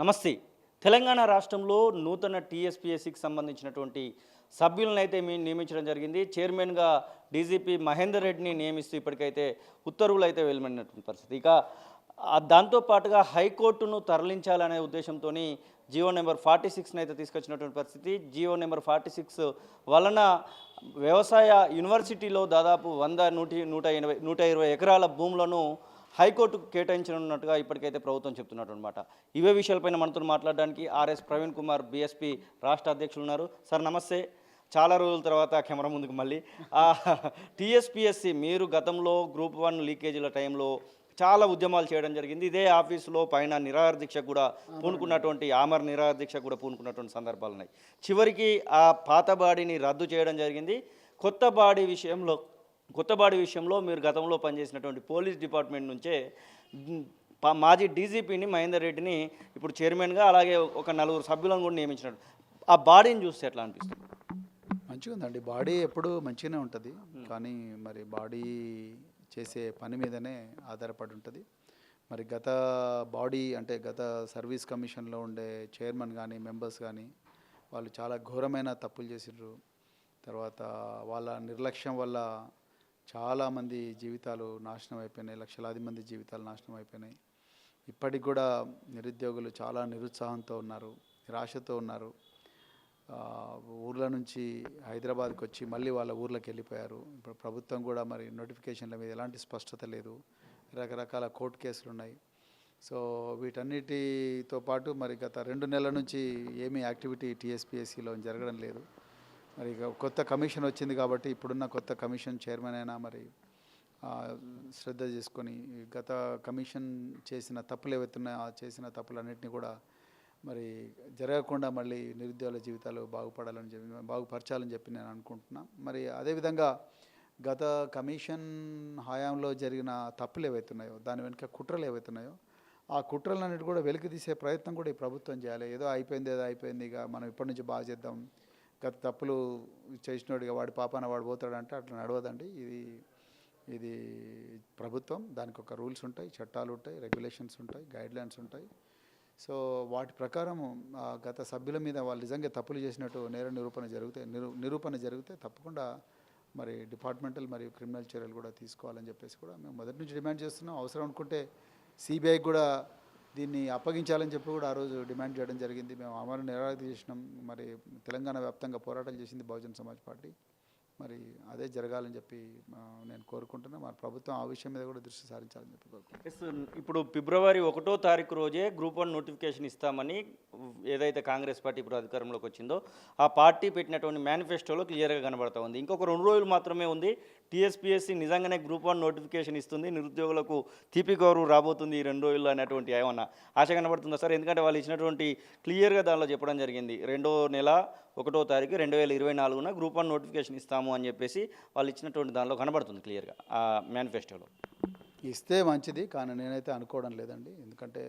నమస్తే. తెలంగాణ రాష్ట్రంలో నూతన టీఎస్పీఎస్సికి సంబంధించినటువంటి సభ్యులను అయితే మీ నియమించడం జరిగింది. చైర్మన్గా డీజీపీ మహేందర్ రెడ్డిని నియమిస్తూ ఇప్పటికైతే ఉత్తర్వులు అయితే వెలువడినటువంటి పరిస్థితి. ఇక దాంతోపాటుగా దాంతో పాటుగా హైకోర్టును తరలించాలనే ఉద్దేశంతో జియో నెంబర్ ఫార్టీ సిక్స్ని అయితే తీసుకొచ్చినటువంటి పరిస్థితి. జియో నెంబర్ ఫార్టీ సిక్స్ వలన వ్యవసాయ యూనివర్సిటీలో దాదాపు వంద నూటి నూట ఎనభై నూట ఇరవై ఎకరాల భూములను హైకోర్టుకు కేటాయించనున్నట్టుగా ఇప్పటికైతే ప్రభుత్వం చెప్తున్నట్టు అనమాట ఇవే విషయాలపైన మనతో మాట్లాడడానికి ఆర్ఎస్ ప్రవీణ్ కుమార్ బీఎస్పీ రాష్ట్ర అధ్యక్షులు ఉన్నారు. సార్ నమస్తే. చాలా రోజుల తర్వాత కెమెరా ముందుకు మళ్ళీ. టీఎస్పిఎస్సి మీరు గతంలో గ్రూప్ వన్ లీకేజీల టైంలో చాలా ఉద్యమాలు చేయడం జరిగింది. ఇదే ఆఫీసులో పైన నిరాహార దీక్ష కూడా పూనుకున్నటువంటి ఆమర్ నిరాహార దీక్ష కూడా పూనుకున్నటువంటి సందర్భాలు ఉన్నాయి చివరికి ఆ పాత బాడీని రద్దు చేయడం జరిగింది. కొత్త బాడీ విషయంలో కొత్త బాడీ విషయంలో మీరు గతంలో పనిచేసినటువంటి పోలీస్ డిపార్ట్మెంట్ నుంచే మాజీ డీజీపీని మహేందర్ రెడ్డిని ఇప్పుడు చైర్మన్గా అలాగే ఒక నలుగురు సభ్యులను కూడా నియమించినాడు ఆ బాడీని చూస్తే ఎట్లా అనిపిస్తుంది? మంచిగా ఉందండి. బాడీ ఎప్పుడు మంచిగానే ఉంటుంది. కానీ మరి బాడీ చేసే పని మీదనే ఆధారపడి ఉంటుంది. మరి గత బాడీ అంటే గత సర్వీస్ కమిషన్లో ఉండే చైర్మన్ కానీ మెంబర్స్ కానీ వాళ్ళు చాలా ఘోరమైన తప్పులు చేసిండ్రు తర్వాత వాళ్ళ నిర్లక్ష్యం వల్ల చాలామంది జీవితాలు నాశనం అయిపోయినాయి లక్షలాది మంది జీవితాలు నాశనం అయిపోయినాయి. ఇప్పటికి కూడా నిరుద్యోగులు చాలా నిరుత్సాహంతో ఉన్నారు నిరాశతో ఉన్నారు. ఊర్ల నుంచి హైదరాబాద్కి వచ్చి మళ్ళీ వాళ్ళ ఊర్లోకి వెళ్ళిపోయారు. ఇప్పుడు ప్రభుత్వం కూడా మరి నోటిఫికేషన్ల మీద ఎలాంటి స్పష్టత లేదు. రకరకాల కోర్టు కేసులు ఉన్నాయి. సో వీటన్నిటితో పాటు మరి గత రెండు నెలల నుంచి ఏమీ యాక్టివిటీ టీఎస్పీఎస్సీలో జరగడం లేదు. మరి ఇక కొత్త కమిషన్ వచ్చింది కాబట్టి ఇప్పుడున్న కొత్త కమిషన్ చైర్మన్ అయినా మరి శ్రద్ధ చేసుకొని గత కమిషన్ చేసిన తప్పులు ఏవైతున్నాయో ఆ చేసిన తప్పులన్నింటినీ కూడా మరి జరగకుండా మళ్ళీ నిరుద్యోగుల జీవితాలు బాగుపడాలని చెప్పి బాగుపరచాలని చెప్పి నేను అనుకుంటున్నా. మరి అదేవిధంగా గత కమిషన్ హయాంలో జరిగిన తప్పులు ఏవైతున్నాయో దాని వెనుక కుట్రలు ఏవైతున్నాయో ఆ కుట్రలన్నిటి కూడా వెలికి తీసే ప్రయత్నం కూడా ఈ ప్రభుత్వం చేయాలి. ఏదో అయిపోయింది ఏదో అయిపోయింది ఇక మనం ఇప్పటి నుంచి బాగా చేద్దాం. గత తప్పులు చేసినోడు వాడి పాపాన వాడు పోతాడంటే అట్లా నడవదండి. ఇది ఇది ప్రభుత్వం. దానికి ఒక రూల్స్ ఉంటాయి చట్టాలు ఉంటాయి రెగ్యులేషన్స్ ఉంటాయి గైడ్లైన్స్ ఉంటాయి. సో వాటి ప్రకారం గత సభ్యుల మీద వాళ్ళు నిజంగా తప్పులు చేసినట్టు నేర నిరూపణ జరిగితే నిరూపణ జరిగితే తప్పకుండా మరి డిపార్ట్మెంటల్ మరియు క్రిమినల్ చర్యలు కూడా తీసుకోవాలని చెప్పేసి కూడా మేము మొదటి నుంచి డిమాండ్ చేస్తున్నాం. అవసరం అనుకుంటే సిబిఐ కూడా దీన్ని అప్పగించాలని చెప్పి కూడా ఆ రోజు డిమాండ్ చేయడం జరిగింది. మేము అమలు నిరాకరణ చేసినాం. మరి తెలంగాణ వ్యాప్తంగా పోరాటాలు చేసింది బహుజన్ సమాజ్ పార్టీ. మరి అదే జరగాలని చెప్పి నేను కోరుకుంటున్నా. మరి ప్రభుత్వం ఆ విషయం మీద కూడా దృష్టి సారించాలని చెప్పి కోరుకుంటున్నాను ఇప్పుడు ఫిబ్రవరి ఒకటో తారీఖు రోజే గ్రూప్ వన్ నోటిఫికేషన్ ఇస్తామని ఏదైతే కాంగ్రెస్ పార్టీ ఇప్పుడు అధికారంలోకి వచ్చిందో ఆ పార్టీ పెట్టినటువంటి మేనిఫెస్టోలో క్లియర్గా కనబడతా ఉంది. ఇంకొక రెండు రోజులు మాత్రమే ఉంది. టీఎస్పీఎస్సీ నిజంగానే గ్రూప్ వన్ నోటిఫికేషన్ ఇస్తుంది నిరుద్యోగులకు తీపి గౌరవం రాబోతుంది ఈ రెండు రోజుల్లో అనేటువంటి ఏమన్నా ఆశ కనబడుతుందా? సార్ ఎందుకంటే వాళ్ళు ఇచ్చినటువంటి క్లియర్గా దానిలో చెప్పడం జరిగింది. రెండో నెల ఒకటో తారీఖు రెండు వేల ఇరవై నాలుగున గ్రూప్ వన్ నోటిఫికేషన్ ఇస్తాము అని చెప్పేసి వాళ్ళు ఇచ్చినటువంటి దానిలో కనబడుతుంది క్లియర్గా ఆ మేనిఫెస్టోలో. ఇస్తే మంచిది కానీ నేనైతే అనుకోవడం లేదండి. ఎందుకంటే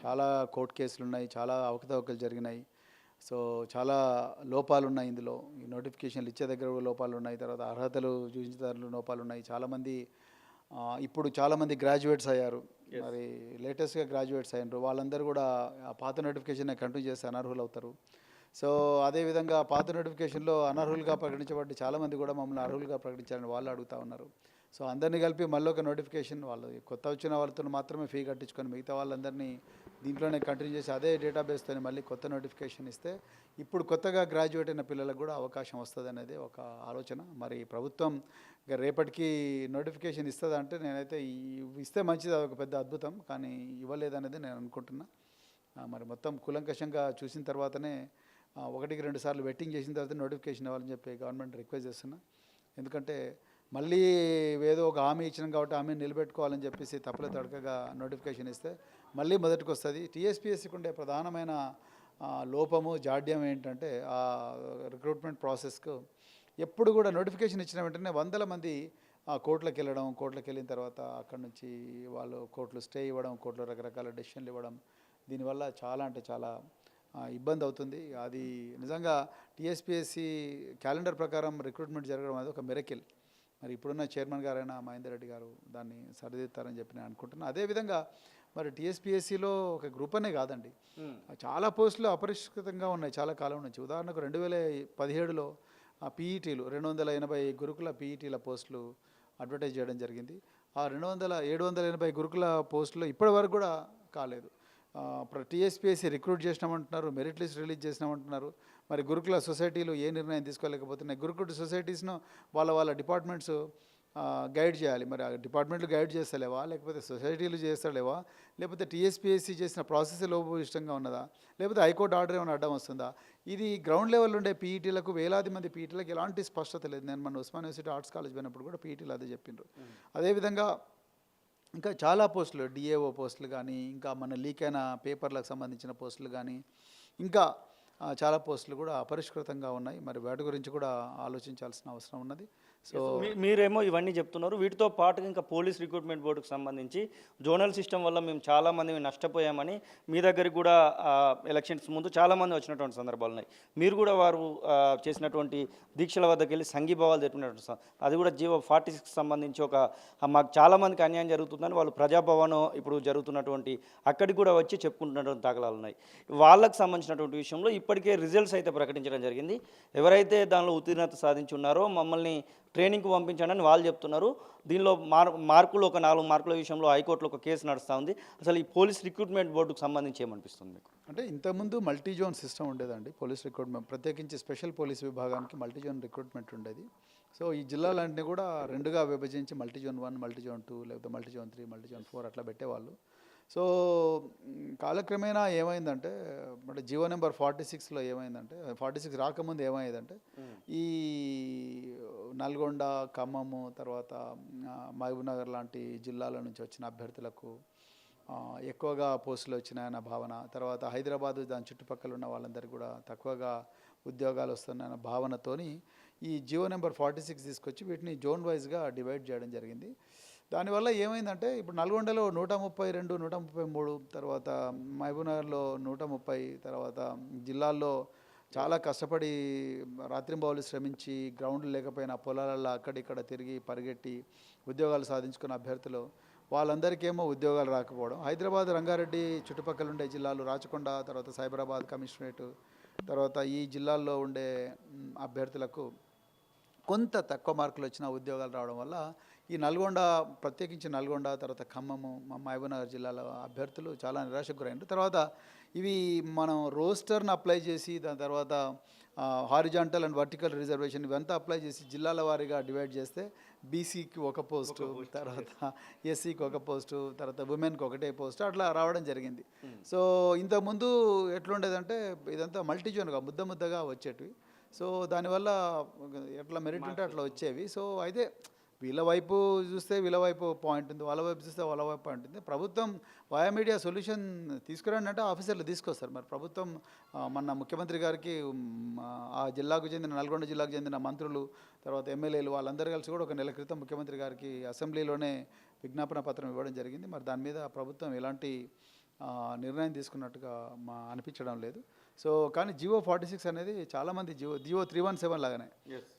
చాలా కోర్టు కేసులు ఉన్నాయి చాలా అవకతవకలు జరిగినాయి. సో చాలా లోపాలు ఉన్నాయి ఇందులో. ఈ నోటిఫికేషన్లు ఇచ్చే దగ్గర లోపాలు ఉన్నాయి తర్వాత అర్హతలు చూపించేదారులు లోపాలు ఉన్నాయి చాలామంది ఇప్పుడు చాలామంది గ్రాడ్యుయేట్స్ అయ్యారు. మరి లేటెస్ట్గా గ్రాడ్యుయేట్స్ అయ్యారు వాళ్ళందరూ కూడా ఆ పాత నోటిఫికేషన్ కంటిన్యూ చేస్తే అనర్హులు అవుతారు. సో అదేవిధంగా పాత నోటిఫికేషన్లో అనర్హులుగా ప్రకటించబడి చాలామంది కూడా మమ్మల్ని అర్హులుగా ప్రకటించాలని వాళ్ళు అడుగుతా ఉన్నారు. సో అందరినీ కలిపి మళ్ళీ ఒక నోటిఫికేషన్ వాళ్ళు కొత్త వచ్చిన వాళ్ళతో మాత్రమే ఫీ కట్టించుకొని మిగతా వాళ్ళందరినీ దీంట్లోనే కంటిన్యూ చేసి అదే డేటాబేస్తో మళ్ళీ కొత్త నోటిఫికేషన్ ఇస్తే ఇప్పుడు కొత్తగా గ్రాడ్యుయేట్ అయిన పిల్లలకు కూడా అవకాశం వస్తుంది అనేది ఒక ఆలోచన. మరి ప్రభుత్వం రేపటికి నోటిఫికేషన్ ఇస్తుంది అంటే నేనైతే ఇస్తే మంచిది అదొక పెద్ద అద్భుతం. కానీ ఇవ్వలేదనేది నేను అనుకుంటున్నా. మరి మొత్తం కూలంకషంగా చూసిన తర్వాతనే ఒకటికి రెండు సార్లు వెట్టింగ్ చేసిన తర్వాత నోటిఫికేషన్ ఇవ్వాలని చెప్పి గవర్నమెంట్ రిక్వెస్ట్ చేస్తున్నా. ఎందుకంటే మళ్ళీ ఏదో ఒక హామీ ఇచ్చినాం కాబట్టి హామీ నిలబెట్టుకోవాలని చెప్పేసి తప్పుల తడకగా నోటిఫికేషన్ ఇస్తే మళ్ళీ మొదటికి వస్తుంది టీఎస్పీఎస్సీకి ఉండే ప్రధానమైన లోపము జాడ్యం ఏంటంటే ఆ రిక్రూట్మెంట్ ప్రాసెస్కు ఎప్పుడు కూడా నోటిఫికేషన్ ఇచ్చిన వెంటనే వందల మంది ఆ కోర్టులకు వెళ్ళడం కోర్టులకు వెళ్ళిన తర్వాత అక్కడి నుంచి వాళ్ళు కోర్టులు స్టే ఇవ్వడం కోర్టులో రకరకాల డెసిషన్లు ఇవ్వడం దీనివల్ల చాలా అంటే చాలా ఇబ్బంది అవుతుంది. అది నిజంగా టీఎస్పీఎస్సి క్యాలెండర్ ప్రకారం రిక్రూట్మెంట్ జరగడం అది ఒక మెరకిల్ మరి ఇప్పుడున్న చైర్మన్ గారైన మహేందర్ రెడ్డి గారు దాన్ని సరిదిద్దుతారని చెప్పి నేను అనుకుంటున్నాను అదేవిధంగా మరి టీఎస్పిఎస్సిలో ఒక గ్రూప్ అనే కాదండి. చాలా పోస్టులు అపరిష్కృతంగా ఉన్నాయి చాలా కాలం నుంచి. ఉదాహరణకు రెండు వేల పదిహేడులో పీఈటీలు రెండు వందల ఎనభై గురుకుల పీఈటీల పోస్టులు అడ్వర్టైజ్ చేయడం జరిగింది. ఆ రెండు వందల ఏడు వందల ఎనభై గురుకుల పోస్టులు ఇప్పటి వరకు కూడా కాలేదు. టీఎస్పీఎస్సీ రిక్రూట్ చేసినామంటున్నారు మెరిట్ లిస్ట్ రిలీజ్ చేసినామంటున్నారు. మరి గురుకుల సొసైటీలు ఏ నిర్ణయం తీసుకోలేకపోతున్నాయి? గురుకుల సొసైటీస్ను వాళ్ళ వాళ్ళ డిపార్ట్మెంట్స్ గైడ్ చేయాలి. మరి ఆ డిపార్ట్మెంట్లు గైడ్ చేస్తలేవా? లేకపోతే సొసైటీలు చేస్తలేవా? లేకపోతే టీఎస్పీఎస్సీ చేసిన ప్రాసెస్ లోపభూయిష్టంగా ఉన్నదా? లేకపోతే హైకోర్టు ఆర్డర్ ఏమైనా అడ్డం వస్తుందా? ఇది గ్రౌండ్ లెవెల్ ఉండే పీఈటీలకు వేలాది మంది పీఈటీలకు ఎలాంటి స్పష్టత లేదు. నేను మన ఉస్మాన్ యూనివర్సిటీ ఆర్ట్స్ కాలేజ్ పోయినప్పుడు కూడా పీఈటీలు అదే చెప్పిండ్రు. అదేవిధంగా ఇంకా చాలా పోస్టులు డిఏఓ పోస్టులు కానీ ఇంకా మన లీక్ అయిన పేపర్లకు సంబంధించిన పోస్టులు కానీ ఇంకా చాలా పోస్టులు కూడా అపరిష్కృతంగా ఉన్నాయి. మరి వాటి గురించి కూడా ఆలోచించాల్సిన అవసరం ఉన్నది. సో మీరేమో ఇవన్నీ చెప్తున్నారు. వీటితో పాటుగా ఇంకా పోలీస్ రిక్రూట్మెంట్ బోర్డుకు సంబంధించి జోనల్ సిస్టమ్ వల్ల మేము చాలామంది నష్టపోయామని మీ దగ్గరికి కూడా ఎలక్షన్స్ ముందు చాలామంది వచ్చినటువంటి సందర్భాలు ఉన్నాయి. మీరు కూడా వారు చేసినటువంటి దీక్షల వద్దకు వెళ్ళి సంఘీభావాలు జరిపినటువంటి అది కూడా జీవో ఫార్టీ సిక్స్ సంబంధించి ఒక మాకు చాలామందికి అన్యాయం జరుగుతుందని వాళ్ళు ప్రజాభవనం ఇప్పుడు జరుగుతున్నటువంటి అక్కడికి కూడా వచ్చి చెప్పుకుంటున్నటువంటి దాఖలాలు ఉన్నాయి. వాళ్ళకు సంబంధించినటువంటి విషయంలో ఇప్పటికే రిజల్ట్స్ అయితే ప్రకటించడం జరిగింది. ఎవరైతే దానిలో ఉత్తీర్ణత సాధించి ఉన్నారో మమ్మల్ని ట్రైనింగ్కి పంపించండి వాళ్ళు చెప్తున్నారు. దీనిలో మార్ మార్కులు ఒక నాలుగు మార్కుల విషయంలో హైకోర్టులో ఒక కేసు నడుస్తూ ఉంది అసలు ఈ పోలీస్ రిక్రూట్మెంట్ బోర్డుకు సంబంధించి ఏమనిపిస్తుంది మీకు? అంటే ఇంతకుముందు మల్టీ జోన్ సిస్టమ్ ఉండేదండి పోలీస్ రిక్రూట్మెంట్. ప్రత్యేకించి స్పెషల్ పోలీస్ విభాగానికి మల్టీ జోన్ రిక్రూట్మెంట్ ఉండేది. సో ఈ జిల్లాలన్నీ కూడా రెండుగా విభజించి multi zone one multi zone two లేకపోతే multi zone three multi zone four అట్లా పెట్టేవాళ్ళు. సో కాలక్రమేణా ఏమైందంటే అంటే జీవో నెంబర్ ఫార్టీ సిక్స్లో ఏమైందంటే ఫార్టీ సిక్స్ రాకముందు ఏమైందంటే ఈ నల్గొండ ఖమ్మము తర్వాత మహబూబ్నగర్ లాంటి జిల్లాల నుంచి వచ్చిన అభ్యర్థులకు ఎక్కువగా పోస్టులు వచ్చినాయన్న భావన తర్వాత హైదరాబాద్ దాని చుట్టుపక్కల ఉన్న వాళ్ళందరికీ కూడా తక్కువగా ఉద్యోగాలు వస్తున్నాయన్న భావనతోని ఈ జియో నెంబర్ ఫార్టీ సిక్స్ తీసుకొచ్చి వీటిని జోన్ వైజ్గా డివైడ్ చేయడం జరిగింది. దానివల్ల ఏమైందంటే ఇప్పుడు నల్గొండలో నూట ముప్పై రెండు నూట ముప్పై మూడు తర్వాత మహబూబ్నగర్లో నూట ముప్పై తర్వాత జిల్లాల్లో చాలా కష్టపడి రాత్రింబావులు శ్రమించి గ్రౌండ్ లేకపోయినా పొలాలలో అక్కడిక్కడ తిరిగి పరిగెట్టి ఉద్యోగాలు సాధించుకున్న అభ్యర్థులు వాళ్ళందరికేమో ఉద్యోగాలు రాకపోవడం. హైదరాబాద్ రంగారెడ్డి చుట్టుపక్కల ఉండే జిల్లాలు రాచకొండ తర్వాత సైబరాబాద్ కమిషనరేట్ తర్వాత ఈ జిల్లాల్లో ఉండే అభ్యర్థులకు కొంత తక్కువ మార్కులు వచ్చిన ఉద్యోగాలు రావడం వల్ల ఈ నల్గొండ ప్రత్యేకించి నల్గొండ తర్వాత ఖమ్మము మా మహబూబ్నగర్ జిల్లాల అభ్యర్థులు చాలా నిరాశకు గురైనారు తర్వాత ఇవి మనం రోస్టర్ని అప్లై చేసి దాని తర్వాత హారిజాంటల్ అండ్ వర్టికల్ రిజర్వేషన్ ఇవంతా అప్లై చేసి జిల్లాల వారీగా డివైడ్ చేస్తే బీసీకి ఒక పోస్టు తర్వాత ఎస్సీకి ఒక పోస్టు తర్వాత ఉమెన్కి ఒకటే పోస్టు అట్లా రావడం జరిగింది. సో ఇంతకుముందు ఎట్లుండేదంటే ఇదంతా మల్టీ జోన్గా ముద్ద ముద్దగా వచ్చేటివి. సో దానివల్ల ఎట్లా మెరిట్ ఉంటే అట్లా వచ్చేవి. సో అయితే వీళ్ళ వైపు చూస్తే వీళ్ళ వైపు పాయింట్ ఉంది వాళ్ళ వైపు చూస్తే వాళ్ళ వైపు పాయింట్ ఉంది. ప్రభుత్వం వయా మీడియా సొల్యూషన్ తీసుకురండి అంటే ఆఫీసర్లు తీసుకొస్తారు. మరి ప్రభుత్వం మన ముఖ్యమంత్రి గారికి ఆ జిల్లాకు చెందిన నల్గొండ జిల్లాకు చెందిన మంత్రులు తర్వాత ఎమ్మెల్యేలు వాళ్ళందరూ కలిసి కూడా ఒక నెల క్రితం ముఖ్యమంత్రి గారికి అసెంబ్లీలోనే విజ్ఞాపన పత్రం ఇవ్వడం జరిగింది. మరి దాని మీద ప్రభుత్వం ఎలాంటి నిర్ణయం తీసుకున్నట్టుగా మా అనిపించడం లేదు. సో కానీ జియో ఫార్టీ సిక్స్ అనేది చాలామంది Jio Jio three one seven లాగానే.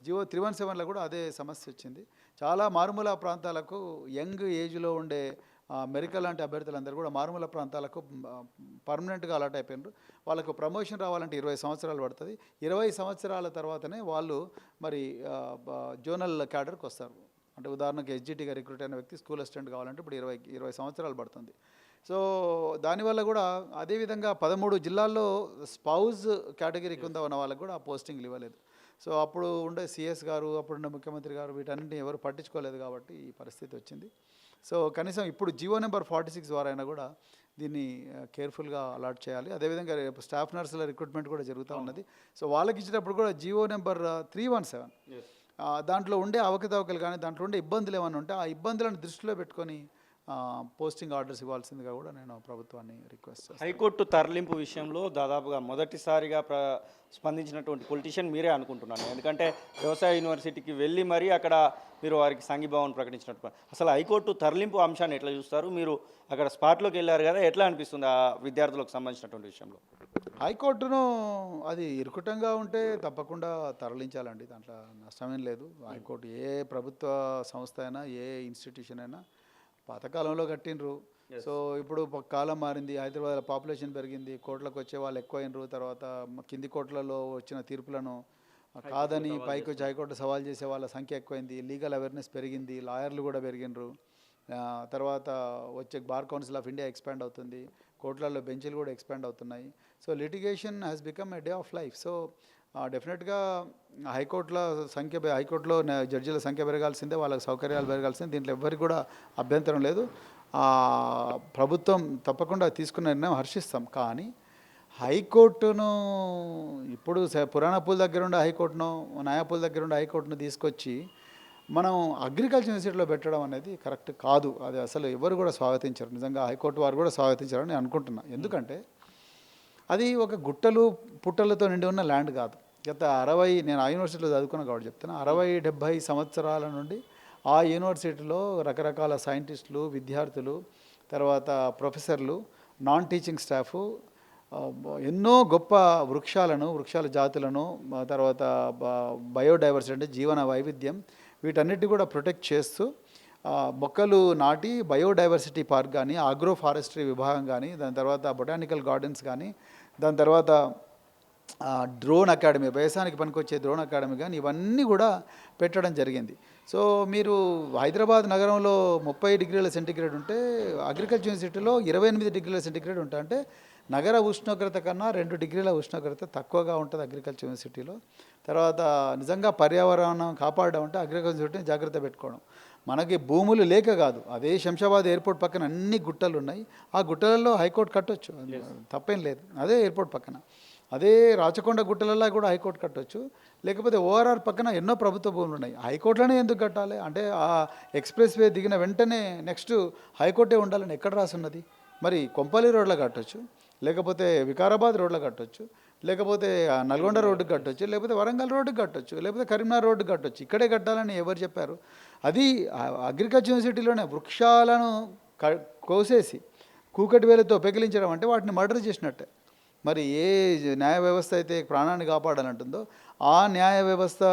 జియో త్రీ వన్ సెవెన్లో కూడా అదే సమస్య వచ్చింది. చాలా మారుమూల ప్రాంతాలకు యంగ్ ఏజ్లో ఉండే మెరికల్ లాంటి అభ్యర్థులందరూ కూడా మారుమూల ప్రాంతాలకు పర్మనెంట్గా అలాట్ అయిపోయినారు. వాళ్ళకు ప్రమోషన్ రావాలంటే ఇరవై సంవత్సరాలు పడుతుంది. ఇరవై సంవత్సరాల తర్వాతనే వాళ్ళు మరి జోనల్ క్యాడర్కి వస్తారు అంటే ఉదాహరణకు ఎస్జిటిగా రిక్రూట్ అయిన వ్యక్తి స్కూల్ అసిస్టెంట్ కావాలంటే ఇప్పుడు ఇరవై ఇరవై సంవత్సరాలు పడుతుంది. సో దానివల్ల కూడా అదేవిధంగా పదమూడు జిల్లాల్లో స్పౌజ్ కేటగిరీ కింద ఉన్న వాళ్ళకు కూడా ఆ పోస్టింగ్లు ఇవ్వలేదు. సో అప్పుడు ఉండే సిఎస్ గారు అప్పుడున్న ముఖ్యమంత్రి గారు వీటన్నింటిని ఎవరు పట్టించుకోలేదు కాబట్టి ఈ పరిస్థితి వచ్చింది. సో కనీసం ఇప్పుడు జియో నెంబర్ ఫార్టీ సిక్స్ వారైనా కూడా దీన్ని కేర్ఫుల్గా అలాట్ చేయాలి. అదేవిధంగా రేపు స్టాఫ్ నర్సుల రిక్రూట్మెంట్ కూడా జరుగుతూ ఉన్నది. సో వాళ్ళకి ఇచ్చేటప్పుడు కూడా Jio number three one seven. దాంట్లో ఉండే అవకతవకలు కానీ దాంట్లో ఉండే ఇబ్బందులు ఏమైనా ఉంటే ఆ ఇబ్బందులను దృష్టిలో పెట్టుకొని పోస్టింగ్ ఆర్డర్స్ ఇవ్వాల్సిందిగా కూడా నేను ప్రభుత్వాన్ని రిక్వెస్ట్ చేస్తాను. హైకోర్టు తరలింపు విషయంలో దాదాపుగా మొదటిసారిగా ప్ర స్పందించినటువంటి పొలిటీషియన్ మీరే అనుకుంటున్నాను ఎందుకంటే వ్యవసాయ యూనివర్సిటీకి వెళ్ళి మరీ అక్కడ మీరు వారికి సంఘీభావం ప్రకటించినట్టు అసలు హైకోర్టు తరలింపు అంశాన్ని ఎట్లా చూస్తారు? మీరు అక్కడ స్పాట్లోకి వెళ్ళారు కదా ఎట్లా అనిపిస్తుంది ఆ విద్యార్థులకు సంబంధించినటువంటి విషయంలో? హైకోర్టును అది ఇరుకుటంగా ఉంటే తప్పకుండా తరలించాలండి. దాంట్లో నష్టమేం లేదు. హైకోర్టు ఏ ప్రభుత్వ సంస్థ అయినా ఏ ఇన్స్టిట్యూషన్ అయినా పాతకాలంలో కట్టినరు సో ఇప్పుడు కాలం మారింది. హైదరాబాద్లో పాపులేషన్ పెరిగింది. కోట్లకు వచ్చే వాళ్ళు ఎక్కువైనరు తర్వాత కింది కోట్లలో వచ్చిన తీర్పులను కాదని పైకి వచ్చి హైకోర్టు సవాల్ చేసే వాళ్ళ సంఖ్య ఎక్కువైంది. లీగల్ అవేర్నెస్ పెరిగింది. లాయర్లు కూడా పెరిగినరు తర్వాత వచ్చే bar council of India expand అవుతుంది. కోర్టులలో బెంచ్లు కూడా ఎక్స్పాండ్ అవుతున్నాయి. So litigation has become a day of life. So డెఫినెట్గా హైకోర్టుల సంఖ్య హైకోర్టులో జడ్జీల సంఖ్య పెరగాల్సిందే వాళ్ళకి సౌకర్యాలు పెరగాల్సిందే దీంట్లో ఎవ్వరికి కూడా అభ్యంతరం లేదు. ప్రభుత్వం తప్పకుండా తీసుకున్న నిర్ణయం హర్షిస్తాం కానీ హైకోర్టును ఇప్పుడు స- పురాణ దగ్గర ఉండే హైకోర్టును నయాపూల దగ్గర ఉండే హైకోర్టును తీసుకొచ్చి మనం అగ్రికల్చర్ యూనివర్సిటీలో పెట్టడం అనేది కరెక్ట్ కాదు. అది అసలు ఎవరు కూడా స్వాగతించరు. నిజంగా హైకోర్టు వారు కూడా స్వాగతించారని నేను అనుకుంటున్నాను ఎందుకంటే అది ఒక గుట్టలు పుట్టలతో నిండి ఉన్న ల్యాండ్ కాదు. గత అరవై నేను ఆ యూనివర్సిటీలో చదువుకున్నా కాబట్టి చెప్తాను అరవై డెబ్భై సంవత్సరాల నుండి ఆ యూనివర్సిటీలో రకరకాల సైంటిస్టులు విద్యార్థులు తర్వాత ప్రొఫెసర్లు నాన్ టీచింగ్ స్టాఫ్ ఎన్నో గొప్ప వృక్షాలను వృక్షాల జాతులను తర్వాత బయోడైవర్సిటీ అంటే జీవన వైవిధ్యం వీటన్నిటి కూడా ప్రొటెక్ట్ చేస్తూ మొక్కలు నాటి బయోడైవర్సిటీ పార్క్ కానీ ఆగ్రో ఫారెస్ట్రీ విభాగం కానీ దాని తర్వాత బొటానికల్ గార్డెన్స్ కానీ దాని తర్వాత డ్రోన్ అకాడమీ వ్యవసాయానికి పనికొచ్చే డ్రోన్ అకాడమీ కానీ ఇవన్నీ కూడా పెట్టడం జరిగింది. సో మీరు హైదరాబాద్ నగరంలో ముప్పై డిగ్రీల సెంటిగ్రేడ్ ఉంటే అగ్రికల్చర్ యూనివర్సిటీలో ఇరవై ఎనిమిది డిగ్రీల సెంటిగ్రేడ్ ఉంటా. అంటే నగర ఉష్ణోగ్రత కన్నా రెండు డిగ్రీల ఉష్ణోగ్రత తక్కువగా ఉంటుంది అగ్రికల్చర్ యూనివర్సిటీలో. తర్వాత నిజంగా పర్యావరణం కాపాడడం అంటే అగ్రికల్చర్ యూనివర్సిటీని జాగ్రత్త పెట్టుకోవడం. మనకి భూములు లేక కాదు. అదే శంషాబాద్ ఎయిర్పోర్ట్ పక్కన అన్ని గుట్టలు ఉన్నాయి. ఆ గుట్టలలో హైకోర్టు కట్టొచ్చు. తప్పేం లేదు. అదే ఎయిర్పోర్ట్ పక్కన. అదే రాచకొండ గుట్టలలో కూడా హైకోర్టు కట్టొచ్చు. లేకపోతే ఓఆర్ఆర్ పక్కన ఎన్నో ప్రభుత్వ భూములు ఉన్నాయి. హైకోర్టులోనే ఎందుకు కట్టాలి? అంటే ఆ ఎక్స్ప్రెస్ వే దిగిన వెంటనే నెక్స్ట్ హైకోర్టే ఉండాలని ఎక్కడ రాసున్నది? మరి కొంపల్లి రోడ్లో కట్టొచ్చు. లేకపోతే వికారాబాద్ రోడ్లో కట్టొచ్చు. లేకపోతే నల్గొండ రోడ్డు కట్టొచ్చు లేకపోతే వరంగల్ రోడ్డు కట్టొచ్చు లేకపోతే కరీంనగర్ రోడ్డు కట్టొచ్చు. ఇక్కడే కట్టాలని ఎవరు చెప్పారు? అది అగ్రికల్చర్ యూనివర్సిటీలోనే వృక్షాలను క- కోసేసి కూకటి వేలతో పెకిలించడం అంటే వాటిని మర్డర్ చేసినట్టే. మరి ఏ న్యాయ వ్యవస్థ అయితే ప్రాణాన్ని కాపాడాలంటుందో ఆ న్యాయ వ్యవస్థ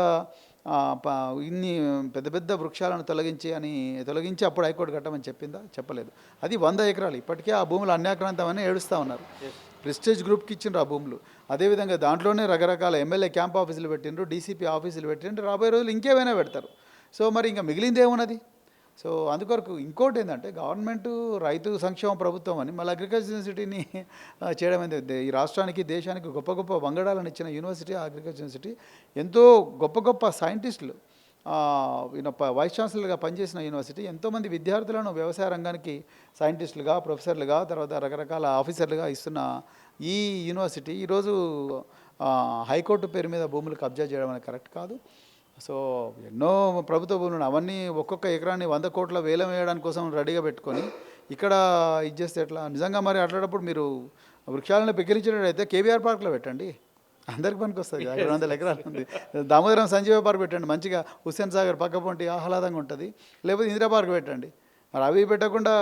ఇన్ని పెద్ద పెద్ద వృక్షాలను తొలగించి అని తొలగించి అప్పుడు హైకోర్టు కట్టమని చెప్పిందా? చెప్పలేదు. అది వంద ఎకరాలు. ఇప్పటికే ఆ భూములు అన్యాక్రాంతమని ఏడుస్తూ ఉన్నారు. ప్రెస్టేజ్ గ్రూప్కి ఇచ్చిండ్రు ఆ భూములు. అదేవిధంగా దాంట్లోనే రకరకాల ఎమ్మెల్యే క్యాంప్ ఆఫీసులు పెట్టిండ్రు డీసీపీ ఆఫీసులు పెట్టిండ్రు రాబోయే రోజులు ఇంకేమైనా పెడతారు. సో మరి ఇంకా మిగిలింది ఏమున్నది? సో అందుకొరకు ఇంకోటి ఏంటంటే గవర్నమెంట్ రైతు సంక్షేమ ప్రభుత్వం అని మళ్ళీ అగ్రికల్చర్ యూనివర్సిటీని చేయడం ఏంది? ఈ రాష్ట్రానికి దేశానికి గొప్ప గొప్ప వంగడాలను ఇచ్చిన యూనివర్సిటీ అగ్రికల్చర్ యూనివర్సిటీ ఎంతో గొప్ప గొప్ప సైంటిస్టులు ఈయన వైస్ ఛాన్సలర్గా పనిచేసిన యూనివర్సిటీ. ఎంతోమంది విద్యార్థులను వ్యవసాయ రంగానికి సైంటిస్టులుగా ప్రొఫెసర్లుగా తర్వాత రకరకాల ఆఫీసర్లుగా ఇస్తున్న ఈ యూనివర్సిటీ ఈరోజు హైకోర్టు పేరు మీద భూములు కబ్జా చేయడం అనేది కరెక్ట్ కాదు. సో ఎన్నో ప్రభుత్వ భూములు ఉన్నాయి. అవన్నీ ఒక్కొక్క ఎకరాన్ని వంద కోట్ల వేలం వేయడానికి కోసం రెడీగా పెట్టుకొని ఇక్కడ ఇది చేస్తే ఎట్లా? నిజంగా మరి అట్లాడప్పుడు మీరు వృక్షాలను పెకిలించినట్టయితే కేబీఆర్ పార్క్లో పెట్టండి. అందరికి పనికి వస్తుంది కదా ఐదు వందల ఎకరాలు ఉంది. దామోదరం సంజీవ పార్క్ పెట్టండి. మంచిగా హుస్సేన్ సాగర్ పక్క పొంటి ఆహ్లాదంగా ఉంటుంది. లేకపోతే ఇందిరా పార్క్ పెట్టండి. మరి అవి పెట్టకుండా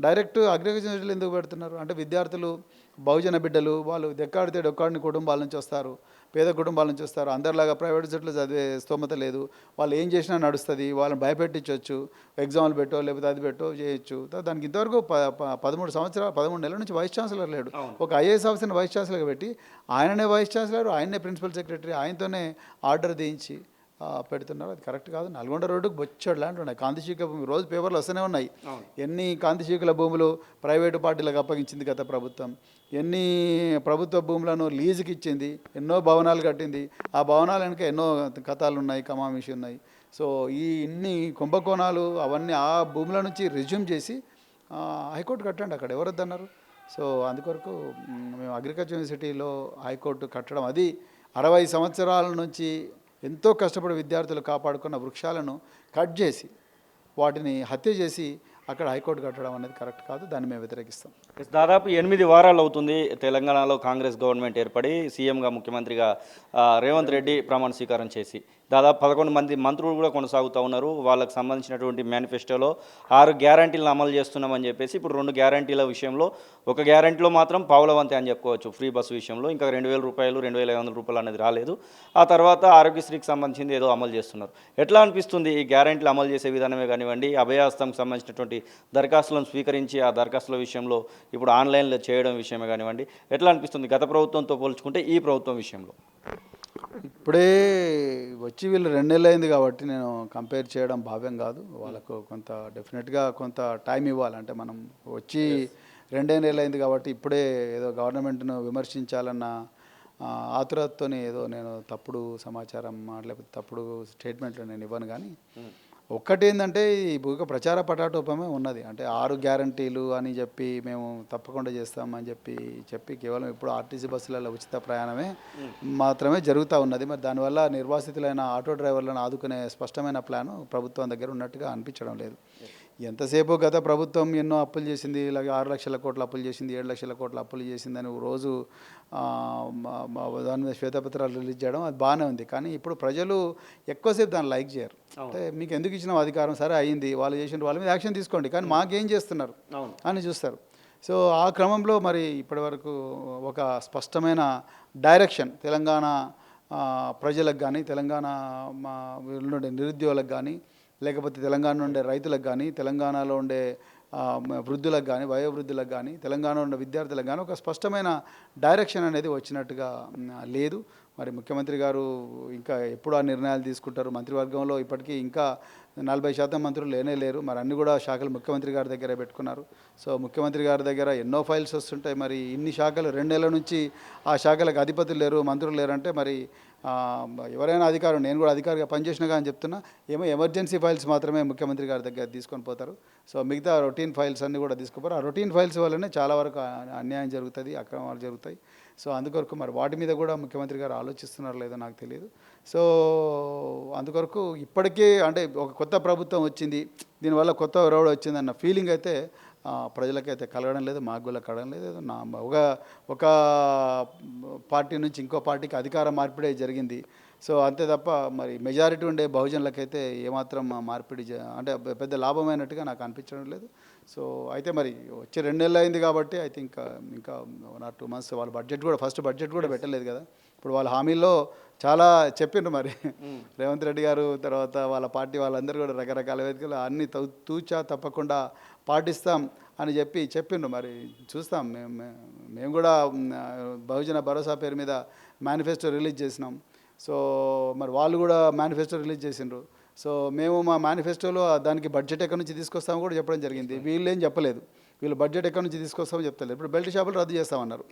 డైరెక్ట్ అగ్రికల్చర్ ఎందుకు పెడుతున్నారు? అంటే విద్యార్థులు బహుజన బిడ్డలు వాళ్ళు దెక్కాడితే డొక్కాడిని కుటుంబాల నుంచి వస్తారు. పేద కుటుంబాల నుంచి వస్తారు అందరిలాగా ప్రైవేట్ సెట్లు చదివే స్తోమత లేదు. వాళ్ళు ఏం చేసినా నడుస్తుంది. వాళ్ళని భయపెట్టించవచ్చు ఎగ్జామ్లు పెట్టో లేకపోతే అది పెట్టో చేయొచ్చు. దానికి ఇంతవరకు పదమూడు సంవత్సరాలు పదమూడు నెలల నుంచి వైస్ ఛాన్సలర్ లేడు. ఒక ఐఏఎస్ ఆఫీసర్ని వైస్ ఛాన్సలర్గా పెట్టి ఆయననే వైస్ ఛాన్సలర్ ఆయనే ప్రిన్సిపల్ సెక్రటరీ ఆయనతోనే ఆర్డర్ ఆ, పెడుతున్నారు. అది కరెక్ట్ కాదు. నల్గొండ రోడ్డుకు బొచ్చడు లాంటి ఉన్నాయి. కాంతిశీక భూమి రోజు పేపర్లు వస్తూనే ఉన్నాయి. ఎన్ని కాంతిశీకుల భూములు ప్రైవేటు పార్టీలకు అప్పగించింది గత ప్రభుత్వం. ఎన్ని ప్రభుత్వ భూములను లీజుకి ఇచ్చింది ఎన్నో భవనాలు కట్టింది ఆ భవనాల వెనుక ఎన్నో కథాలు ఉన్నాయి కమామిషి ఉన్నాయి సో ఈ ఇన్ని కుంభకోణాలు అవన్నీ ఆ భూముల నుంచి రిజ్యూమ్ చేసి హైకోర్టు కట్టండి అక్కడ. ఎవరు వద్దన్నారు సో అందుకొరకు మేము అగ్రికల్చర్ యూనివర్సిటీలో హైకోర్టు కట్టడం అది అరవై సంవత్సరాల నుంచి ఎంతో కష్టపడి విద్యార్థులు కాపాడుకున్న వృక్షాలను కట్ చేసి వాటిని హత్య చేసి అక్కడ హైకోర్టు కట్టడం అనేది కరెక్ట్ కాదు దాన్ని మేము వ్యతిరేకిస్తాం. దాదాపు ఎనిమిది వారాలు అవుతుంది తెలంగాణలో కాంగ్రెస్ గవర్నమెంట్ ఏర్పడి సీఎంగా ముఖ్యమంత్రిగా రేవంత్ రెడ్డి ప్రమాణ స్వీకారం చేసి. దాదాపు పదకొండు మంది మంత్రులు కూడా కొనసాగుతూ ఉన్నారు. వాళ్ళకి సంబంధించినటువంటి మేనిఫెస్టోలో ఆరు గ్యారంటీలను అమలు చేస్తున్నామని చెప్పేసి ఇప్పుడు రెండు గ్యారంటీల విషయంలో ఒక గ్యారంటీలో మాత్రం పావులవంతే అని చెప్పుకోవచ్చు ఫ్రీ బస్సు విషయంలో. ఇంకా రెండు వేల రూపాయలు రెండు వేల ఐదు వందల రూపాయలు అనేది రాలేదు. ఆ తర్వాత ఆరోగ్యశ్రీకి సంబంధించింది ఏదో అమలు చేస్తున్నారు. ఎట్లా అనిపిస్తుంది ఈ గ్యారంటీలు అమలు చేసే విధానమే కానివ్వండి? అభయాస్తంకి సంబంధించినటువంటి దరఖాస్తులను స్వీకరించి ఆ దరఖాస్తుల విషయంలో ఇప్పుడు ఆన్లైన్లో చేయడం విషయమే కానివ్వండి. ఎట్లా అనిపిస్తుంది గత ప్రభుత్వంతో పోల్చుకుంటే ఈ ప్రభుత్వం విషయంలో? ఇప్పుడే వచ్చి వీళ్ళు రెండు నెలలు అయింది కాబట్టి నేను కంపేర్ చేయడం భావ్యం కాదు. వాళ్ళకు కొంత డెఫినెట్గా కొంత టైం ఇవ్వాలి. అంటే మనం వచ్చి రెండే నెలలు అయింది కాబట్టి ఇప్పుడే ఏదో గవర్నమెంట్ను విమర్శించాలన్న ఆతురతతోని ఏదో నేను తప్పుడు సమాచారం లేకపోతే తప్పుడు స్టేట్మెంట్లు నేను ఇవ్వను కానీ ఒక్కటి ఏంటంటే ఈ భూక ప్రచార పటాటోపమే ఉన్నది. అంటే ఆరు గ్యారంటీలు అని చెప్పి మేము తప్పకుండా చేస్తామని చెప్పి చెప్పి కేవలం ఇప్పుడు ఆర్టీసీ బస్సులలో ఉచిత ప్రయాణమే మాత్రమే జరుగుతూ ఉన్నది. మరి దానివల్ల నిర్వాసితులైన ఆటో డ్రైవర్లను ఆదుకునే స్పష్టమైన ప్లాను ప్రభుత్వం దగ్గర ఉన్నట్టుగా అనిపించడం లేదు. ఎంతసేపు గత ప్రభుత్వం ఎన్నో అప్పులు చేసింది ఇలాగే ఆరు లక్షల కోట్ల అప్పులు చేసింది ఏడు లక్షల కోట్ల అప్పులు చేసిందని రోజు దాని మీద శ్వేతపత్రాలు రిలీజ్ చేయడం అది బాగానే ఉంది. కానీ ఇప్పుడు ప్రజలు ఎక్కువసేపు దాన్ని లైక్ చేయరు. అంటే మీకు ఎందుకు ఇచ్చిన అధికారం? సరే అయింది వాళ్ళు చేసిన వాళ్ళ మీద యాక్షన్ తీసుకోండి. కానీ మాకేం చేస్తున్నారు? అని చూస్తారు. సో ఆ క్రమంలో మరి ఇప్పటివరకు ఒక స్పష్టమైన డైరెక్షన్ తెలంగాణ ప్రజలకు కానీ తెలంగాణ నిరుద్యోగులకు కానీ లేకపోతే తెలంగాణ ఉండే రైతులకు కానీ తెలంగాణలో ఉండే వృద్ధులకు కానీ వయోవృద్ధులకు కానీ తెలంగాణలో ఉండే విద్యార్థులకు కానీ ఒక స్పష్టమైన డైరెక్షన్ అనేది వచ్చినట్టుగా లేదు. మరి ముఖ్యమంత్రి గారు ఇంకా ఎప్పుడు ఆ నిర్ణయాలు తీసుకుంటారు. మంత్రివర్గంలో ఇప్పటికీ ఇంకా నలభై శాతం మంత్రులు లేనే లేరు. మరి అన్ని కూడా శాఖలు ముఖ్యమంత్రి గారి దగ్గర పెట్టుకున్నారు. సో ముఖ్యమంత్రి గారి దగ్గర ఎన్నో ఫైల్స్ వస్తుంటాయి. మరి ఇన్ని శాఖలు రెండు నెలల నుంచి ఆ శాఖలకు అధిపతులు లేరు మంత్రులు లేరంటే మరి ఎవరైనా అధికారం నేను కూడా అధికారిగా పనిచేసినగా కానీ చెప్తున్నా ఏమో ఎమర్జెన్సీ ఫైల్స్ మాత్రమే ముఖ్యమంత్రి గారి దగ్గర తీసుకొని పోతారు. సో మిగతా రొటీన్ ఫైల్స్ అన్నీ కూడా తీసుకుపోరు. ఆ రొటీన్ ఫైల్స్ వల్లనే చాలా వరకు అన్యాయం జరుగుతుంది అక్రమాలు జరుగుతాయి. సో అందుకొరకు మరి వాటి మీద కూడా ముఖ్యమంత్రి గారు ఆలోచిస్తున్నారు లేదో నాకు తెలియదు. సో అందుకొరకు ఇప్పటికే అంటే ఒక కొత్త ప్రభుత్వం వచ్చింది దీనివల్ల కొత్త రౌడ్ వచ్చిందన్న ఫీలింగ్ అయితే ప్రజలకైతే కలగడం లేదు మాకు కూడా కలగడం లేదు. నా ఒక ఒక పార్టీ నుంచి ఇంకో పార్టీకి అధికార మార్పిడే జరిగింది. సో అంతే తప్ప మరి మెజారిటీ ఉండే బహుజనులకైతే ఏమాత్రం మార్పిడి జ- అంటే పెద్ద లాభమైనట్టుగా నాకు అనిపించడం లేదు. సో అయితే మరి వచ్చి రెండు నెలలు అయింది కాబట్టి అయితే ఇంకా ఇంకా వన్ ఆర్ టూ మంత్స్ వాళ్ళ బడ్జెట్ కూడా ఫస్ట్ బడ్జెట్ కూడా పెట్టలేదు కదా. ఇప్పుడు వాళ్ళ హామీల్లో చాలా చెప్పిండ్రు మరి. రేవంత్ రెడ్డి గారు తర్వాత వాళ్ళ పార్టీ వాళ్ళందరూ కూడా రకరకాల వేదికలు అన్ని తూచా తప్పకుండా పాటిస్తాం అని చెప్పి చెప్పిండ్రు మరి. చూస్తాం మేము మేము కూడా బహుజన భరోసా పేరు మీద మేనిఫెస్టో రిలీజ్ చేసినాం. సో మరి వాళ్ళు కూడా మేనిఫెస్టో రిలీజ్ చేసిండ్రు. సో మేము మా మేనిఫెస్టోలో దానికి బడ్జెట్ ఎక్కడి నుంచి తీసుకొస్తామో కూడా చెప్పడం జరిగింది. వీళ్ళు ఏం చెప్పలేదు. వీళ్ళు బడ్జెట్ ఎక్కడి నుంచి తీసుకొస్తామో చెప్తలేదు. ఇప్పుడు బెల్ట్ షాపులు రద్దు చేస్తామన్నారు.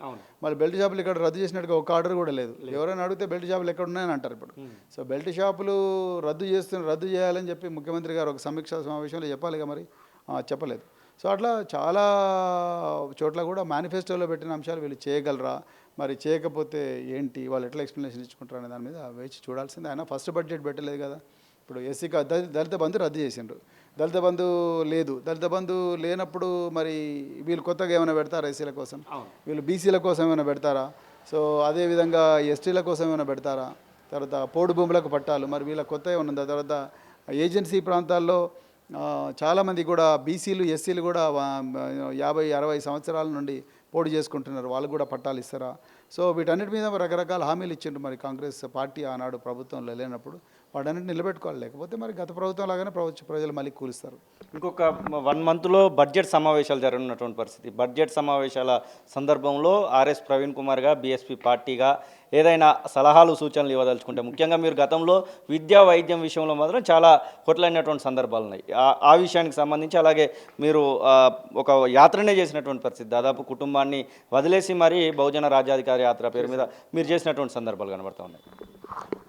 మరి బెల్ట్ షాపులు ఇక్కడ రద్దు చేసినట్టుగా ఒక ఆర్డర్ కూడా లేదు. ఎవరైనా అడిగితే బెల్ట్ షాపులు ఎక్కడ ఉన్నాయని అంటారు ఇప్పుడు. సో బెల్ట్ షాపులు రద్దు చేస్తున్న రద్దు చేయాలని చెప్పి ముఖ్యమంత్రి గారు ఒక సమీక్షా సమావేశంలో చెప్పాలిగా మరి? చెప్పలేదు. సో అట్లా చాలా చోట్ల కూడా మేనిఫెస్టోలో పెట్టిన అంశాలు వీళ్ళు చేయగలరా? మరి చేయకపోతే ఏంటి? వాళ్ళు ఎట్లా ఎక్స్ప్లెనేషన్ ఇచ్చుకుంటారు అనే దాని మీద వేచి చూడాల్సిందే. ఆయన ఫస్ట్ బడ్జెట్ పెట్టలేదు కదా. ఇప్పుడు ఎస్సీ కా- దళిత దళిత బంధు రద్దు చేసిండ్రు. దళిత బంధు లేదు. దళిత బంధు లేనప్పుడు మరి వీళ్ళు కొత్తగా ఏమైనా పెడతారా ఎస్సీల కోసం? వీళ్ళు బీసీల కోసం ఏమైనా పెడతారా? సో అదేవిధంగా ఎస్టీల కోసం ఏమైనా పెడతారా? తర్వాత పోడు భూములకు పట్టాలు. మరి వీళ్ళ కొత్త ఏమైనా తర్వాత ఏజెన్సీ ప్రాంతాల్లో చాలామంది కూడా బీసీలు ఎస్సీలు కూడా యాభై అరవై సంవత్సరాల నుండి పోటీ చేసుకుంటున్నారు. వాళ్ళు కూడా పట్టాలు ఇస్తారా? సో వీటన్నిటి మీద రకరకాల హామీలు ఇచ్చిండ్రు మరి కాంగ్రెస్ పార్టీ ఆనాడు ప్రభుత్వంలో లేనప్పుడు. వాటన్నిటి నిలబెట్టుకోవాలి. లేకపోతే మరి గత ప్రభుత్వం లాగానే ప్రభుత్వ ప్రజలు మళ్ళీ కూలుస్తారు. ఇంకొక వన్ మంత్లో బడ్జెట్ సమావేశాలు జరగనున్నటువంటి పరిస్థితి. బడ్జెట్ సమావేశాల సందర్భంలో ఆర్ఎస్ ప్రవీణ్ కుమార్గా బీఎస్పీ పార్టీగా ఏదైనా సలహాలు సూచనలు ఇవ్వదలుచుకుంటే ముఖ్యంగా మీరు గతంలో విద్యా వైద్యం విషయంలో మాత్రం చాలా కొట్లైనటువంటి సందర్భాలు ఉన్నాయి. ఆ- విషయానికి సంబంధించి అలాగే మీరు ఒక యాత్రనే చేసినటువంటి పరిస్థితి. దాదాపు కుటుంబాన్ని వదిలేసి మరీ బహుజన రాజ్యాధికారి యాత్ర పేరు మీద మీరు చేసినటువంటి సందర్భాలు కనబడుతూ ఉన్నాయి.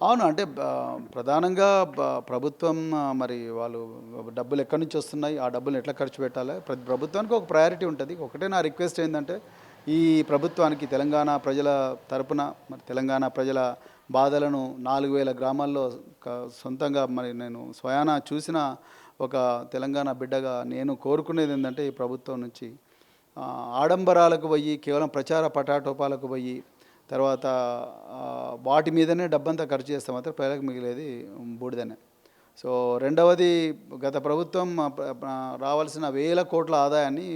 అవును అంటే ప్రధానంగా ప్రభుత్వం మరి వాళ్ళు డబ్బులు ఎక్కడి నుంచి వస్తున్నాయి ఆ డబ్బులు ఎట్లా ఖర్చు పెట్టాలి? ప్రతి ప్రభుత్వానికి ఒక ప్రయారిటీ ఉంటుంది. ఒకటే నా రిక్వెస్ట్ ఏంటంటే ఈ ప్రభుత్వానికి తెలంగాణ ప్రజల తరపున మరి తెలంగాణ ప్రజల బాధలను నాలుగు వేల గ్రామాల్లో సొంతంగా మరి నేను స్వయాన చూసిన ఒక తెలంగాణ బిడ్డగా నేను కోరుకునేది ఏంటంటే ఈ ప్రభుత్వం నుంచి ఆడంబరాలకు పోయి కేవలం ప్రచార పటాటోపాలకు పోయి తర్వాత వాటి మీదనే డబ్బంతా ఖర్చు చేస్తే మాత్రం ప్రజలకు మిగిలేది బూడిదనే. సో రెండవది గత ప్రభుత్వం రావాల్సిన వేల కోట్ల ఆదాయాన్ని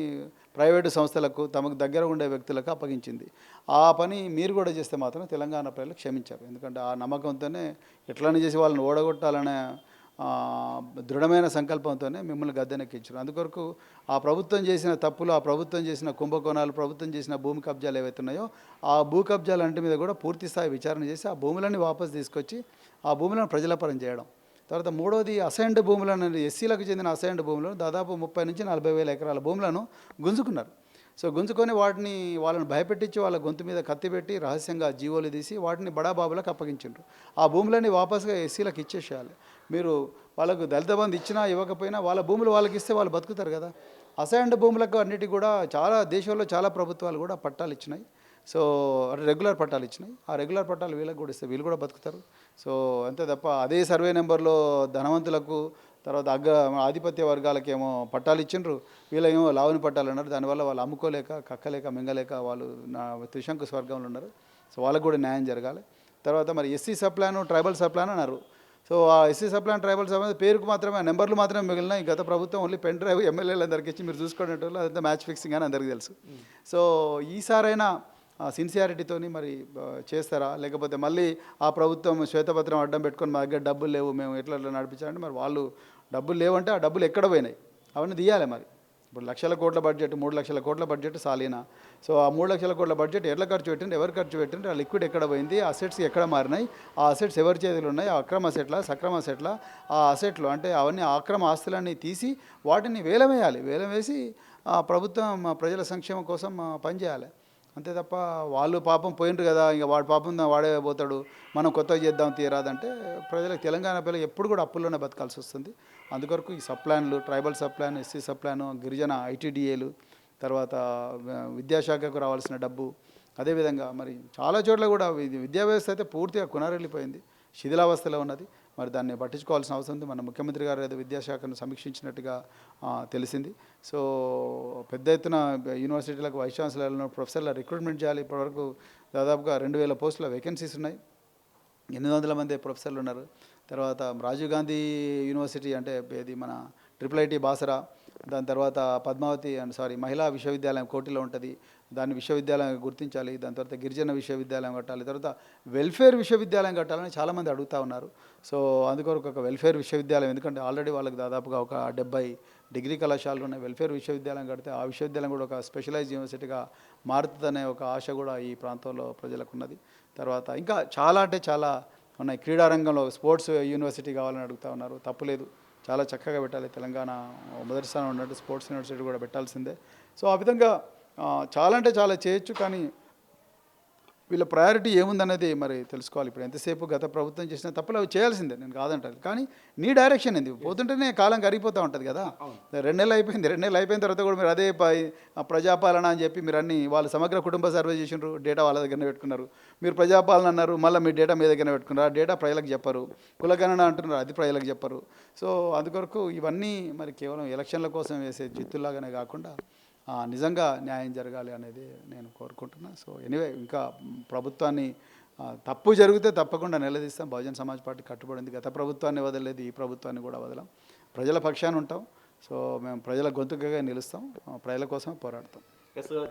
ప్రైవేటు సంస్థలకు తమకు దగ్గర ఉండే వ్యక్తులకు అప్పగించింది. ఆ పని మీరు కూడా చేస్తే మాత్రం తెలంగాణ ప్రజలు క్షమించారు. ఎందుకంటే ఆ నమ్మకంతోనే ఎట్లని చేసి వాళ్ళని ఓడగొట్టాలనే దృఢమైన సంకల్పంతోనే మిమ్మల్ని గద్దెనెక్కించారు. అందుకొరకు ఆ ప్రభుత్వం చేసిన తప్పులు ఆ ప్రభుత్వం చేసిన కుంభకోణాలు ప్రభుత్వం చేసిన భూమి కబ్జాలు ఏవైతే ఉన్నాయో ఆ భూ కబ్జాలంటి మీద కూడా పూర్తి స్థాయి విచారణ చేసి ఆ భూములన్నీ వాపసు తీసుకొచ్చి ఆ భూములను ప్రజల పరం చేయడం. తర్వాత మూడవది అసైన్డ్ భూములను ఎస్సీలకు చెందిన అసైన్డ్ భూములను దాదాపు ముప్పై నుంచి నలభై వేల ఎకరాల భూములను గుంజుకున్నారు. సో గుంజుకొని వాటిని వాళ్ళని భయపెట్టించి వాళ్ళ గొంతు మీద కత్తి పెట్టి రహస్యంగా జీవోలు తీసి వాటిని బడాబాబులకు అప్పగించారు ఆ భూములన్నీ వాపసుగా ఎస్సీలకు ఇచ్చేసేయాలి. మీరు వాళ్ళకు దళిత బంధు ఇచ్చినా ఇవ్వకపోయినా వాళ్ళ భూములు వాళ్ళకి ఇస్తే వాళ్ళు బతుకుతారు కదా. అసైన్డ్ భూములకు అన్నిటికీ కూడా చాలా దేశంలో చాలా ప్రభుత్వాలు కూడా పట్టాలు ఇచ్చినాయి. సో రెగ్యులర్ పట్టాలు ఇచ్చినాయి. ఆ రెగ్యులర్ పట్టాలు వీళ్ళకి కూడా ఇస్తే వీళ్ళు కూడా బతుకుతారు. సో అంతే తప్ప అదే సర్వే నెంబర్లో ధనవంతులకు తర్వాత అగ్గ ఆధిపత్య వర్గాలకేమో పట్టాలు ఇచ్చిండ్రు. వీళ్ళేమో లావుని పట్టాలు అన్నారు. దానివల్ల వాళ్ళు అమ్ముకోలేక కక్కలేక మింగలేక వాళ్ళు నా త్రిశంకు స్వర్గంలో ఉన్నారు. సో వాళ్ళకు కూడా న్యాయం జరగాలి. తర్వాత మరి ఎస్సీ సప్లాను ట్రైబల్ సప్లాన్ అన్నారు. సో ఆ ఎస్సీ సప్లాన్ ట్రైబల్ సప్లాన్ పేరుకు మాత్రమే నెంబర్లు మాత్రమే మిగిలినాయి. గత ప్రభుత్వం ఓన్లీ పెన్ డ్రైవ్ ఎమ్మెల్యేలు అందరికి ఇచ్చి మీరు చూసుకునేటోళ్ళు అదంతా మ్యాచ్ ఫిక్సింగ్ అని అందరికీ తెలుసు. సో ఈసారైనా సిన్సియారిటీతోని మరి చేస్తారా? లేకపోతే మళ్ళీ ఆ ప్రభుత్వం శ్వేతపత్రం అడ్డం పెట్టుకొని మా దగ్గర డబ్బులు లేవు మేము ఎట్లా ఎట్లా నడిపించాలంటే మరి వాళ్ళు డబ్బులు లేవంటే ఆ డబ్బులు ఎక్కడ పోయినాయి? అవన్నీ తీయాలి మరి. ఇప్పుడు లక్షల కోట్ల బడ్జెట్ మూడు లక్షల కోట్ల బడ్జెట్ సాలీనా. సో ఆ మూడు లక్షల కోట్ల బడ్జెట్ ఎట్లా ఖర్చు పెట్టిండ్రు? ఎవరు ఖర్చు పెట్టిండ్రు? ఆ లిక్విడ్ ఎక్కడ పోయింది? ఆ అసెట్స్ ఎక్కడ మారినాయి? ఆ అసెట్స్ ఎవరి చేతులు ఉన్నాయి? ఆ అక్రమ అసెట్ల సక్రమ అసెట్ల? ఆ అసెట్లు అంటే అవన్నీ అక్రమ ఆస్తులన్నీ తీసి వాటిని వేలం వేయాలి వేలం వేసి ప్రభుత్వం ప్రజల సంక్షేమం కోసం పనిచేయాలి. అంతే తప్ప వాళ్ళు పాపం పోయిండ్రు కదా ఇంకా వాడి పాపం వాడే పోతాడు. మనం కొత్తగా చేద్దాం తీరాదంటే ప్రజలకు తెలంగాణ పిల్లలు ఎప్పుడు కూడా అప్పుల్లోనే బతకాల్సి వస్తుంది. అందుకొరకు ఈ సప్లాన్లు ట్రైబల్ సప్లాన్ ఎస్సీ సప్లాన్ గిరిజన ఐటీడీఏలు తర్వాత విద్యాశాఖకు రావాల్సిన డబ్బు. అదేవిధంగా మరి చాలా చోట్ల కూడా విద్యా వ్యవస్థ అయితే పూర్తిగా కొనారెళ్ళిపోయింది. శిథిలావస్థలో ఉన్నది. మరి దాన్ని పట్టించుకోవాల్సిన అవసరం ఉంది. మన ముఖ్యమంత్రి గారు ఏదో విద్యాశాఖను సమీక్షించినట్టుగా తెలిసింది. సో పెద్ద ఎత్తున యూనివర్సిటీలకు వైస్ ఛాన్సలర్లను ప్రొఫెసర్ల రిక్రూట్మెంట్ చేయాలి. ఇప్పటివరకు దాదాపుగా రెండు వేల పోస్టుల వేకెన్సీస్ ఉన్నాయి. ఎనిమిది వందల మంది ప్రొఫెసర్లు ఉన్నారు. తర్వాత రాజీవ్ గాంధీ యూనివర్సిటీ అంటే ఇది మన ట్రిపుల్ ఐటీ బాసరా. దాని తర్వాత పద్మావతి అండ్ సారీ మహిళా విశ్వవిద్యాలయం కోటిలో ఉంటుంది. దాన్ని విశ్వవిద్యాలయం గుర్తించాలి దాని తర్వాత గిరిజన విశ్వవిద్యాలయం కట్టాలి తర్వాత వెల్ఫేర్ విశ్వవిద్యాలయం కట్టాలని చాలామంది అడుగుతూ ఉన్నారు. సో అందుకొరకు ఒక వెల్ఫేర్ విశ్వవిద్యాలయం ఎందుకంటే ఆల్రెడీ వాళ్ళకి దాదాపుగా ఒక డెబ్బై డిగ్రీ కళాశాలలు ఉన్నాయి. వెల్ఫేర్ విశ్వవిద్యాలయం కడితే ఆ విశ్వవిద్యాలయం కూడా ఒక స్పెషలైజ్ యూనివర్సిటీగా మారుతుందనే ఒక ఆశ కూడా ఈ ప్రాంతంలో ప్రజలకు ఉన్నది తర్వాత ఇంకా చాలా అంటే చాలా ఉన్నాయి. క్రీడారంగంలో స్పోర్ట్స్ యూనివర్సిటీ కావాలని అడుగుతా ఉన్నారు. తప్పులేదు చాలా చక్కగా పెట్టాలి. తెలంగాణ మొదటి స్థానం ఉన్నట్టు స్పోర్ట్స్ యూనివర్సిటీ కూడా పెట్టాల్సిందే. సో ఆ విధంగా చాలా అంటే చాలా చేయొచ్చు కానీ వీళ్ళ ప్రయారిటీ ఏముందనేది మరి తెలుసుకోవాలి. ఇప్పుడు ఎంతసేపు గత ప్రభుత్వం చేసిన తప్పులు అవి చేయాల్సిందే నేను కాదంటాను కానీ నీ డైరెక్షన్ ఏంది? పోతుంటేనే కాలం కరిగిపోతూ ఉంటుంది కదా. రెండు నెలలు అయిపోయింది రెండు నెలలు అయిపోయిన తర్వాత కూడా మీరు అదే ప్రజాపాలన అని చెప్పి మీరు అన్ని వాళ్ళు సమగ్ర కుటుంబ సర్వే చేసిండ్రు డేటా వాళ్ళ దగ్గరనే పెట్టుకున్నారు. మీరు ప్రజాపాలన అన్నారు మళ్ళీ మీ డేటా మీ దగ్గరనే పెట్టుకున్నారు. ఆ డేటా ప్రజలకు చెప్పరు. కులగణన అంటున్నారు అది ప్రజలకు చెప్పరు. సో అందుకొరకు ఇవన్నీ మరి కేవలం ఎలక్షన్ల కోసం వేసే జిత్తులాగానే కాకుండా నిజంగా న్యాయం జరగాలి అనేది నేను కోరుకుంటున్నా. సో ఎనీవే ఇంకా ప్రభుత్వాన్ని తప్పు జరిగితే తప్పకుండా నిలదీస్తాం. బహుజన్ సమాజ్ పార్టీ కట్టుబడింది గత ప్రభుత్వాన్ని వదలలేదు ఈ ప్రభుత్వాన్ని కూడా వదలం. ప్రజల పక్షాన ఉంటాం. సో మేము ప్రజల గొంతుకగా నిలుస్తాం. ప్రజల కోసం పోరాడతాం.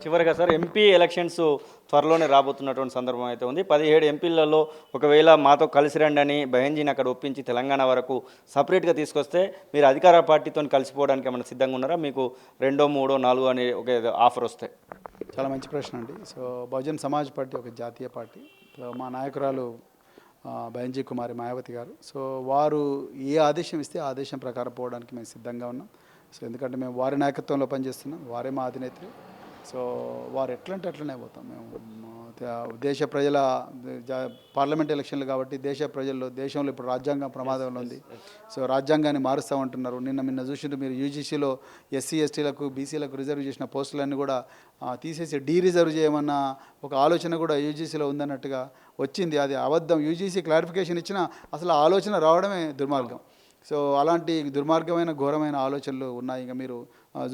చివరిగా సార్ ఎంపీ ఎలక్షన్స్ త్వరలోనే రాబోతున్నటువంటి సందర్భం అయితే ఉంది. పదిహేడు ఎంపీలలో ఒకవేళ మాతో కలిసి రండి అని అక్కడ ఒప్పించి తెలంగాణ వరకు సపరేట్గా తీసుకొస్తే మీరు అధికార పార్టీతో కలిసిపోవడానికి ఏమైనా సిద్ధంగా ఉన్నారా? మీకు రెండో మూడో నాలుగో అనే ఒక ఆఫర్ వస్తాయి చాలా మంచి ప్రశ్న అండి. సో బహుజన్ సమాజ్ పార్టీ ఒక జాతీయ పార్టీ. సో మా నాయకురాలు బయంజీ కుమారి మాయావతి గారు. సో వారు ఏ ఆదేశం ఇస్తే ఆ ఆదేశం ప్రకారం పోవడానికి మేము సిద్ధంగా ఉన్నాం. సో ఎందుకంటే మేము వారి నాయకత్వంలో పనిచేస్తున్నాం. వారే మా అధినేత్రి. సో వారు ఎట్లంటే అట్లనే పోతాం మేము. దేశ ప్రజల పార్లమెంట్ ఎలక్షన్లు కాబట్టి దేశ ప్రజల్లో దేశంలో ఇప్పుడు రాజ్యాంగం ప్రమాదంలో ఉంది. సో రాజ్యాంగాన్ని మారుస్తామంటున్నారు నిన్న నిన్న చూసిండ్రు మీరు యూజీసీలో ఎస్సీ ఎస్టీలకు బీసీలకు రిజర్వ్ చేసిన పోస్టులన్నీ కూడా తీసేసి డీ రిజర్వ్ చేయమన్న ఒక ఆలోచన కూడా యూజీసీలో ఉందన్నట్టుగా వచ్చింది. అది అబద్ధం. యూజీసీ క్లారిఫికేషన్ ఇచ్చినా అసలు ఆలోచన రావడమే దుర్మార్గం. సో అలాంటి దుర్మార్గమైన ఘోరమైన ఆలోచనలు ఉన్నాయి. ఇంకా మీరు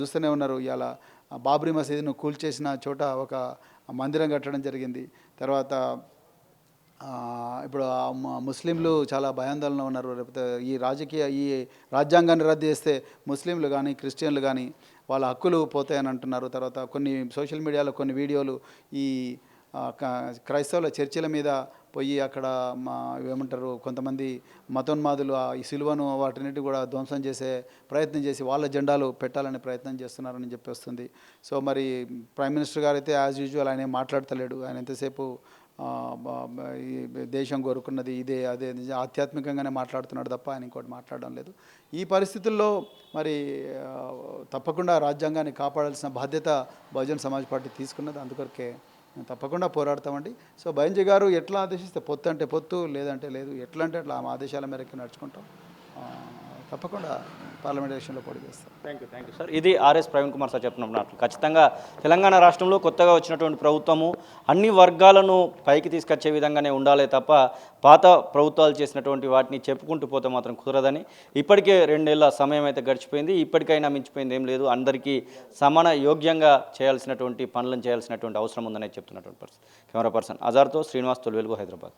చూస్తూనే ఉన్నారు. ఆ బాబ్రీ మసీదును కూల్చేసిన చోట ఒక మందిరం కట్టడం జరిగింది. తర్వాత ఇప్పుడు ముస్లింలు చాలా భయాందోళన ఉన్నారు. లేకపోతే ఈ రాజకీయ ఈ రాజ్యాంగాన్ని రద్దు చేస్తే ముస్లింలు కానీ క్రిస్టియన్లు కానీ వాళ్ళ హక్కులు పోతాయని అంటున్నారు. తర్వాత కొన్ని సోషల్ మీడియాలో కొన్ని వీడియోలు ఈ క- క్రైస్తవుల చర్చిల మీద పోయి అక్కడ మా ఏమంటారు కొంతమంది మతోన్మాదులు ఆ సిలువను వాటినిటి కూడా ధ్వంసం చేసే ప్రయత్నం చేసి వాళ్ళ జెండాలు పెట్టాలనే ప్రయత్నం చేస్తున్నారని చెప్పి వస్తుంది. సో మరి ప్రైమ్ మినిస్టర్ గారు అయితే యాజ్ యూజువల్ ఆయన మాట్లాడతలేడు. ఆయన ఎంతసేపు దేశం కోరుకున్నది ఇదే అదే నిజ- ఆధ్యాత్మికంగానే మాట్లాడుతున్నాడు తప్ప ఆయన ఇంకోటి మాట్లాడడం లేదు. ఈ పరిస్థితుల్లో మరి తప్పకుండా రాజ్యాంగాన్ని కాపాడాల్సిన బాధ్యత బహుజన్ సమాజ్ పార్టీ తీసుకున్నది. అందుకొరకే తప్పకుండా పోరాడతామండి. సో బైంజీ గారు ఎట్లా ఆదేశిస్తే పొత్తు అంటే పొత్తు లేదంటే లేదు ఎట్లా అంటే అట్లా ఆ ఆదేశాల మేరకు నడుచుకుంటాం. తప్పకుండా పార్లమెంట్ ఎలక్షన్లో పోటీ చేస్తాం thank you thank you sir ఇది ఆర్ఎస్ ప్రవీణ్ కుమార్ సార్ చెప్పినప్పుడు ఖచ్చితంగా తెలంగాణ రాష్ట్రంలో కొత్తగా వచ్చినటువంటి ప్రభుత్వము అన్ని వర్గాలను పైకి తీసుకొచ్చే విధంగానే ఉండాలే తప్ప పాత ప్రభుత్వాలు చేసినటువంటి వాటిని చెప్పుకుంటూ పోతే మాత్రం కుదరదని. ఇప్పటికే రెండేళ్ళ సమయం అయితే గడిచిపోయింది. ఇప్పటికైనా మించిపోయింది ఏం లేదు. అందరికీ సమాన యోగ్యంగా చేయాల్సినటువంటి పనులను చేయాల్సినటువంటి అవసరం ఉందని చెప్తున్నటువంటి పర్సన్ కెమెరా పర్సన్ అజార్తో శ్రీనివాస్ తొలివెలుగు హైదరాబాద్.